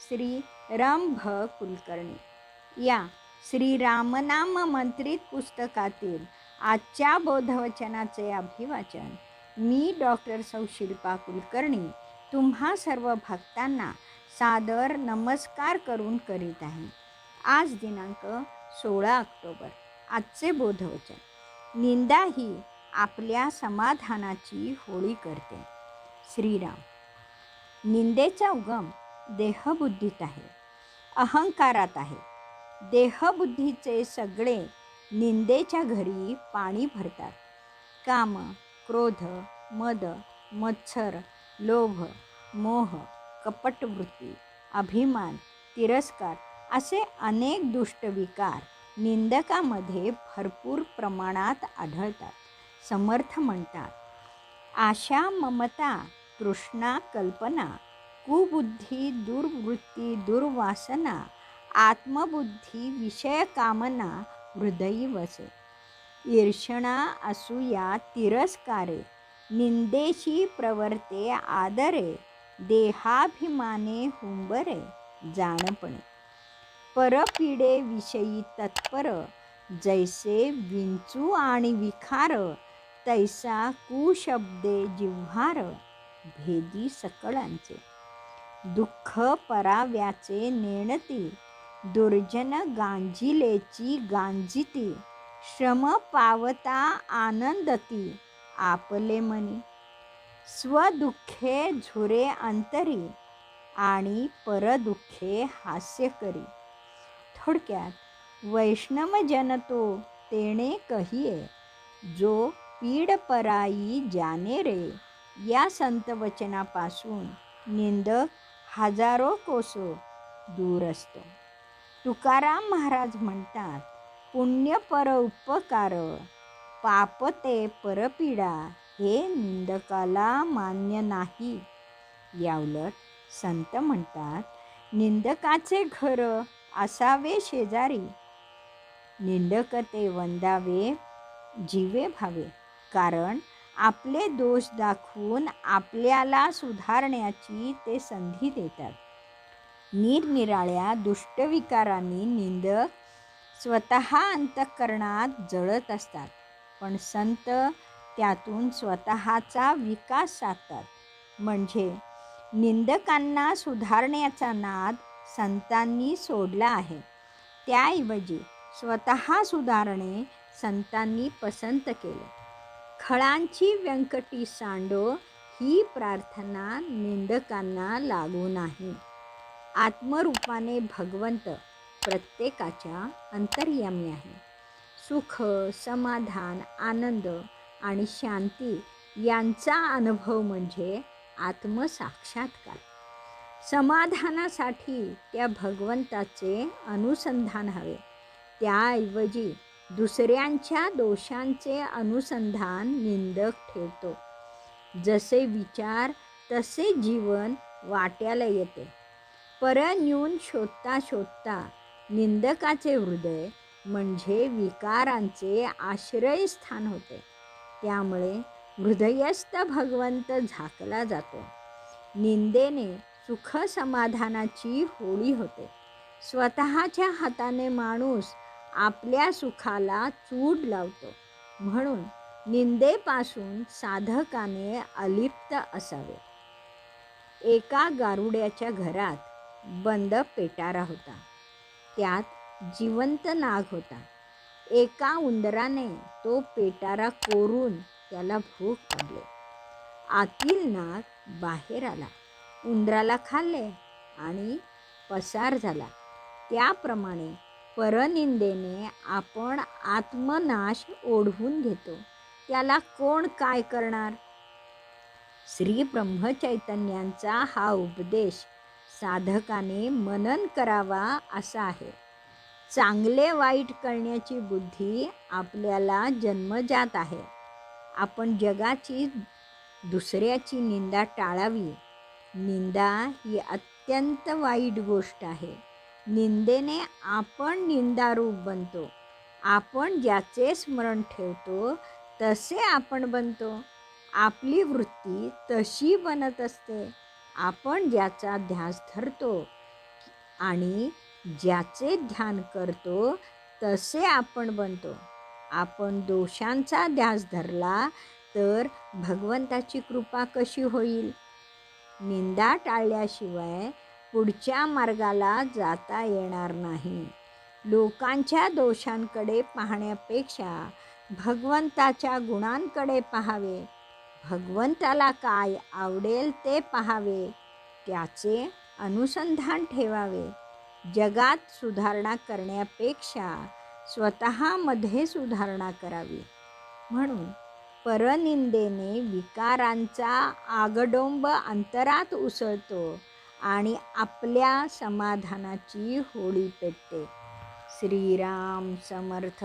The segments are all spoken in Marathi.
श्री रंभ कुलकर्णी. या श्री रामनाम मंत्रित पुस्तकातील आजच्या बोधवचनाचे अभिवाचन मी डॉक्टर सौ शिल्पा कुलकर्णी तुम्हा सर्व भक्तांना सादर नमस्कार करून करीत आहे. आज दिनांक सोळा ऑक्टोबर आजचे बोधवचन. निंदा ही आपल्या समाधानाची होळी करते. श्रीराम. निंदेचा उगम देहबुद्धीत आहे अहंकारात आहे. देहबुद्धीचे सगळे निंदेच्या घरी पाणी भरतात. काम क्रोध मद मत्सर लोभ मोह कपटवृत्ती अभिमान तिरस्कार असे अनेक दुष्टविकार निंदकामध्ये भरपूर प्रमाणात आढळतात समर्थ म्हणतात. आशा ममता तृष्णा कल्पना कुबुद्धी दुर्वृत्ती दुर्वासना आत्मबुद्धी विषयकामना हृदयी वसे ईर्षणा असूया तिरस्कारे निंदेशी प्रवर्ते आदरे देहाभिमाने हुंबरे जाणपणे। परपिडे विषयी तत्पर जैसे विंचू आणि विखार तैसा कुशब्दे जिव्हार भेदी सकळांचे। दुःख पराव्याचे नेणती दुर्जन गांजिलेची गांजिती श्रम पावता आनंदती आपले मनी. स्वदुःखे झुरे अंतरी आणि परदुःखे हास्य करी. थोडक्यात वैष्णव जनतो तेणे कहिये जो पीड पराई जाने रे या संत वचनापासून निंदक हजारो कोसो दूर असतो. तुकाराम महाराज म्हणतात पुण्य पर उपकार पाप ते परपीडा हे निंदकाला मान्य नाही. याउलट संत म्हणतात निंदकाचे घर असावे शेजारी. निंदक ते वंदावे जीवे भावे. कारण आपले दोष दाखवून आपल्याला सुधारण्याची ते संधी देतात. निरनिराळ्या दुष्टविकारांनी निंदक स्वतः अंतःकरणात जळत असतात पण संत त्यातून स्वतःचा विकास साधतात. म्हणजे निंदकांना सुधारण्याचा नाद संतांनी सोडला आहे. त्याऐवजी स्वतः सुधारणे संतांनी पसंत केले. खळांची व्यंकटी सांडो ही प्रार्थना निंदकांना लागू नाही. आत्मरूपाने भगवंत प्रत्येकाच्या अंतर्यामी आहे. सुख समाधान आनंद आणि शांती यांचा अनुभव म्हणजे आत्मसाक्षात्कार. समाधानासाठी त्या भगवंताचे अनुसंधान हवे. त्याऐवजी दुसऱ्यांच्या दोषांचे अनुसंधान निंदक ठेवतो. जसे विचार तसे जीवन वाट्याला येते. परन्यून शोधता शोधता निंदकाचे हृदय म्हणजे विकारांचे आश्रयस्थान होते. त्यामुळे हृदयस्थ भगवंत झाकला जातो. निंदेने सुख समाधानाची होळी होते. स्वतःच्या हाताने माणूस आपल्या सुखाला चूड लावतो. म्हणून निंदेपासून साधकाने अलिप्त असावे. एका गारुड्याच्या घरात बंद पेटारा होता. त्यात जिवंत नाग होता. एका उंदराने तो पेटारा कोरून त्याला भूक लागले. आतील नाग बाहेर आला. उंदराला खाल्ले आणि पसार झाला. त्याप्रमाणे परनिंदेने आपण आत्मनाश ओढवून घेतो. त्याला कोण काय करणार? श्री ब्रह्मचैतन्यांचा हा उपदेश साधकाने मनन करावा असा आहे. चांगले वाईट करण्याची बुद्धी आपल्याला जन्मजात आहे. आपण जगाची दुसऱ्याची निंदा टाळावी. निंदा ही अत्यंत वाईट गोष्ट आहे. निंदेने आपण निंदारूप बनतो. आपण ज्याचे स्मरण ठेवतो तसे आपण बनतो. आपली वृत्ती तशी बनत असते. आपण ज्याचा ध्यास धरतो आणि ज्याचे ध्यान करतो तसे आपण बनतो. आपण दोषांचा ध्यास धरला तर भगवंताची कृपा कशी होईल? निंदा टाळल्याशिवाय पुढच्या मार्गाला जाता येणार नाही. लोकांच्या दोषांकडे पाहण्यापेक्षा भगवंताच्या गुणांकडे पाहावे. भगवंताला काय आवडेल ते पाहावे. त्याचे अनुसंधान ठेवावे. जगात सुधारणा करण्यापेक्षा स्वतःमध्ये सुधारणा करावी. म्हणून परनिंदेने विकारांचा आगडोंब अंतरात उसळतो. आणि आपल्या समाधानाची होळी पेटते. श्रीराम समर्थ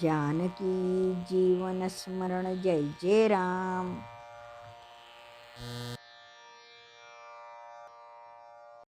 जानकी जीवनस्मरण जय जय राम.